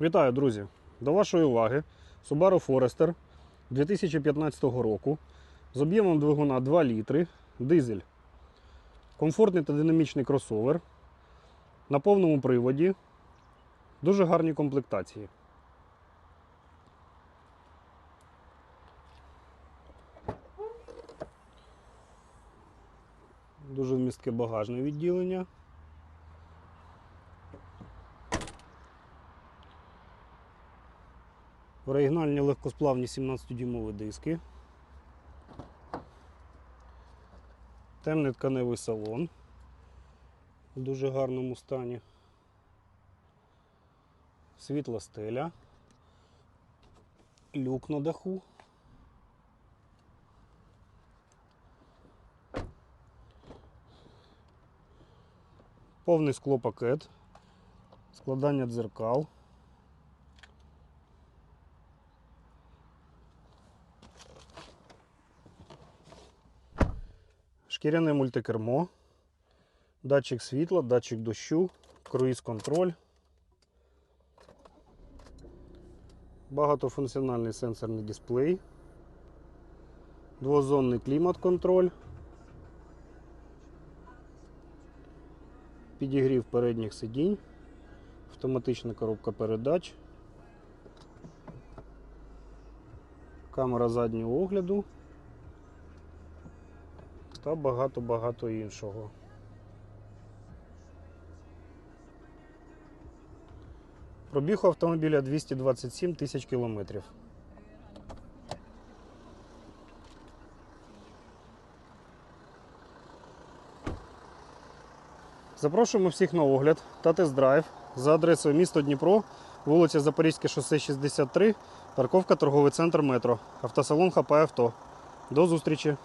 Вітаю, друзі! До вашої уваги Subaru Forester 2015 року з об'ємом двигуна 2 літри, дизель. Комфортний та динамічний кросовер на повному приводі. Дуже гарні комплектації. Дуже вмістке багажне відділення. Оригінальні легкосплавні 17-дюймові диски. Темний тканевий салон в дуже гарному стані. Світла стеля. Люк на даху. Повний склопакет. Складання дзеркал. Шкіряне мультикермо, датчик світла, датчик дощу, круїз-контроль, багатофункціональний сенсорний дисплей, двозонний клімат-контроль, підігрів передніх сидінь, автоматична коробка передач, камера заднього огляду та багато-багато іншого. Пробіг автомобіля 227 тисяч кілометрів. Запрошуємо всіх на огляд та тест-драйв за адресою місто Дніпро, вулиця Запорізьке шосе 63, парковка торговий центр метро, автосалон ХП Авто. До зустрічі!